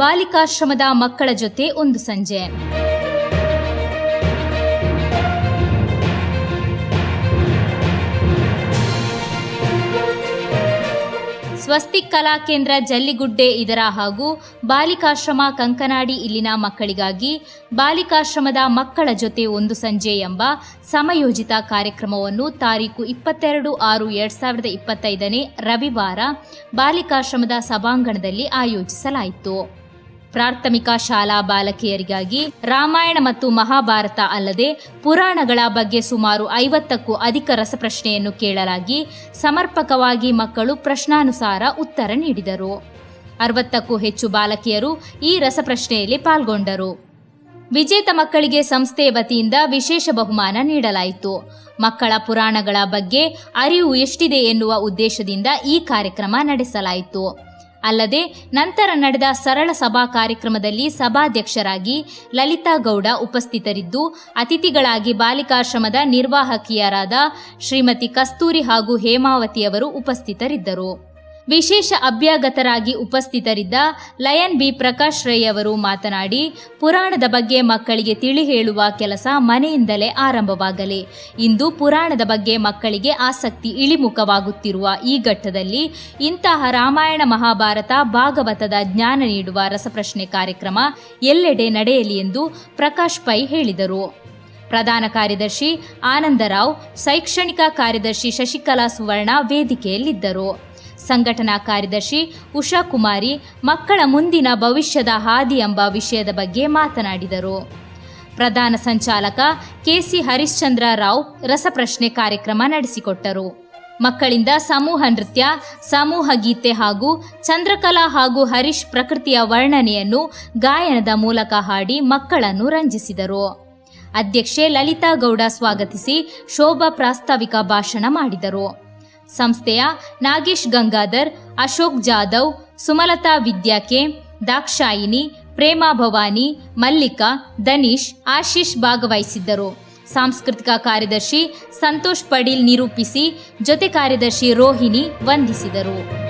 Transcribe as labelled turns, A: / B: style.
A: ಬಾಲಿಕಾಶ್ರಮದ ಮಕ್ಕಳ ಜೊತೆ ಒಂದು ಸಂಜೆ. ಸ್ವಸ್ತಿ ಕಲಾ ಕೇಂದ್ರ ಜಲ್ಲಿಗುಡ್ಡೆ ಇದರ ಹಾಗೂ ಬಾಲಿಕಾಶ್ರಮ ಕಂಕನಾಡಿ ಇಲ್ಲಿನ ಮಕ್ಕಳಿಗಾಗಿ ಬಾಲಿಕಾಶ್ರಮದ ಮಕ್ಕಳ ಜೊತೆ ಒಂದು ಸಂಜೆ ಎಂಬ ಸಮಯೋಜಿತ ಕಾರ್ಯಕ್ರಮವನ್ನು ತಾರೀಕು ಇಪ್ಪತ್ತೆರಡು ಆರು ಎರಡ್ ಸಾವಿರದ ಇಪ್ಪತ್ತೈದನೇ ರವಿವಾರ ಬಾಲಿಕಾಶ್ರಮದ ಸಭಾಂಗಣದಲ್ಲಿ ಆಯೋಜಿಸಲಾಯಿತು. ಪ್ರಾಥಮಿಕ ಶಾಲಾ ಬಾಲಕಿಯರಿಗಾಗಿ ರಾಮಾಯಣ ಮತ್ತು ಮಹಾಭಾರತ ಅಲ್ಲದೆ ಪುರಾಣಗಳ ಬಗ್ಗೆ ಸುಮಾರು ಐವತ್ತಕ್ಕೂ ಅಧಿಕ ರಸಪ್ರಶ್ನೆಯನ್ನು ಕೇಳಲಾಗಿ ಸಮರ್ಪಕವಾಗಿ ಮಕ್ಕಳು ಪ್ರಶ್ನಾನುಸಾರ ಉತ್ತರ ನೀಡಿದರು. ಅರವತ್ತಕ್ಕೂ ಹೆಚ್ಚು ಬಾಲಕಿಯರು ಈ ರಸಪ್ರಶ್ನೆಯಲ್ಲಿ ಪಾಲ್ಗೊಂಡರು. ವಿಜೇತ ಮಕ್ಕಳಿಗೆ ಸಂಸ್ಥೆಯ ವತಿಯಿಂದ ವಿಶೇಷ ಬಹುಮಾನ ನೀಡಲಾಯಿತು. ಮಕ್ಕಳ ಪುರಾಣಗಳ ಬಗ್ಗೆ ಅರಿವು ಎಷ್ಟಿದೆ ಎನ್ನುವ ಉದ್ದೇಶದಿಂದ ಈ ಕಾರ್ಯಕ್ರಮ ನಡೆಸಲಾಯಿತು. ಅಲ್ಲದೆ ನಂತರ ನಡೆದ ಸರಳ ಸಭಾ ಕಾರ್ಯಕ್ರಮದಲ್ಲಿ ಸಭಾಧ್ಯಕ್ಷರಾಗಿ ಲಲಿತಾ ಗೌಡ ಉಪಸ್ಥಿತರಿದ್ದು, ಅತಿಥಿಗಳಾಗಿ ಬಾಲಿಕಾಶ್ರಮದ ನಿರ್ವಾಹಕಿಯರಾದ ಶ್ರೀಮತಿ ಕಸ್ತೂರಿ ಹಾಗೂ ಹೇಮಾವತಿಯವರು ಉಪಸ್ಥಿತರಿದ್ದರು. ವಿಶೇಷ ಅಭ್ಯಾಗತರಾಗಿ ಉಪಸ್ಥಿತರಿದ್ದ ಲಯನ್ ಬಿ ಪ್ರಕಾಶ್ ರೈ ಅವರು ಮಾತನಾಡಿ, ಪುರಾಣದ ಬಗ್ಗೆ ಮಕ್ಕಳಿಗೆ ತಿಳಿ ಹೇಳುವ ಕೆಲಸ ಮನೆಯಿಂದಲೇ ಆರಂಭವಾಗಲಿ. ಇಂದು ಪುರಾಣದ ಬಗ್ಗೆ ಮಕ್ಕಳಿಗೆ ಆಸಕ್ತಿ ಇಳಿಮುಖವಾಗುತ್ತಿರುವ ಈ ಘಟ್ಟದಲ್ಲಿ ಇಂತಹ ರಾಮಾಯಣ ಮಹಾಭಾರತ, ಭಾಗವತದ ಜ್ಞಾನ ನೀಡುವ ರಸಪ್ರಶ್ನೆ ಕಾರ್ಯಕ್ರಮ ಎಲ್ಲೆಡೆ ನಡೆಯಲಿ ಎಂದು ಪ್ರಕಾಶ್ ಪೈ ಹೇಳಿದರು. ಪ್ರಧಾನ ಕಾರ್ಯದರ್ಶಿ ಆನಂದರಾವ್, ಶೈಕ್ಷಣಿಕ ಕಾರ್ಯದರ್ಶಿ ಶಶಿಕಲಾ ಸುವರ್ಣ ವೇದಿಕೆಯಲ್ಲಿದ್ದರು. ಸಂಘಟನಾ ಕಾರ್ಯದರ್ಶಿ ಉಷಾ ಕುಮಾರಿ ಮಕ್ಕಳ ಮುಂದಿನ ಭವಿಷ್ಯದ ಹಾದಿ ಎಂಬ ವಿಷಯದ ಬಗ್ಗೆ ಮಾತನಾಡಿದರು. ಪ್ರಧಾನ ಸಂಚಾಲಕ ಕೆಸಿ ಹರಿಶ್ಚಂದ್ರ ರಾವ್ ರಸಪ್ರಶ್ನೆ ಕಾರ್ಯಕ್ರಮ ನಡೆಸಿಕೊಟ್ಟರು. ಮಕ್ಕಳಿಂದ ಸಮೂಹ ನೃತ್ಯ, ಸಮೂಹ ಗೀತೆ ಹಾಗೂ ಚಂದ್ರಕಲಾ ಹಾಗೂ ಹರೀಶ್ ಪ್ರಕೃತಿಯ ವರ್ಣನೆಯನ್ನು ಗಾಯನದ ಮೂಲಕ ಹಾಡಿ ಮಕ್ಕಳನ್ನು ರಂಜಿಸಿದರು. ಅಧ್ಯಕ್ಷೆ ಲಲಿತಾ ಗೌಡ ಸ್ವಾಗತಿಸಿ ಶೋಭಾ ಪ್ರಾಸ್ತಾವಿಕ ಭಾಷಣ ಮಾಡಿದರು. ಸಂಸ್ಥೆಯ ನಾಗೇಶ್ ಗಂಗಾಧರ್, ಅಶೋಕ್ ಜಾಧವ್, ಸುಮಲತಾ ವಿದ್ಯಾಕೆ ದಾಕ್ಷಾಯಿನಿ ಪ್ರೇಮಾ ಭವಾನಿ, ಮಲ್ಲಿಕಾ, ದನೀಶ್ ಆಶೀಶ್ ಭಾಗವಹಿಸಿದ್ದರು. ಸಾಂಸ್ಕೃತಿಕ ಕಾರ್ಯದರ್ಶಿ ಸಂತೋಷ್ ಪಡೀಲ್ ನಿರೂಪಿಸಿ, ಜೊತೆ ಕಾರ್ಯದರ್ಶಿ ರೋಹಿಣಿ ವಂದಿಸಿದರು.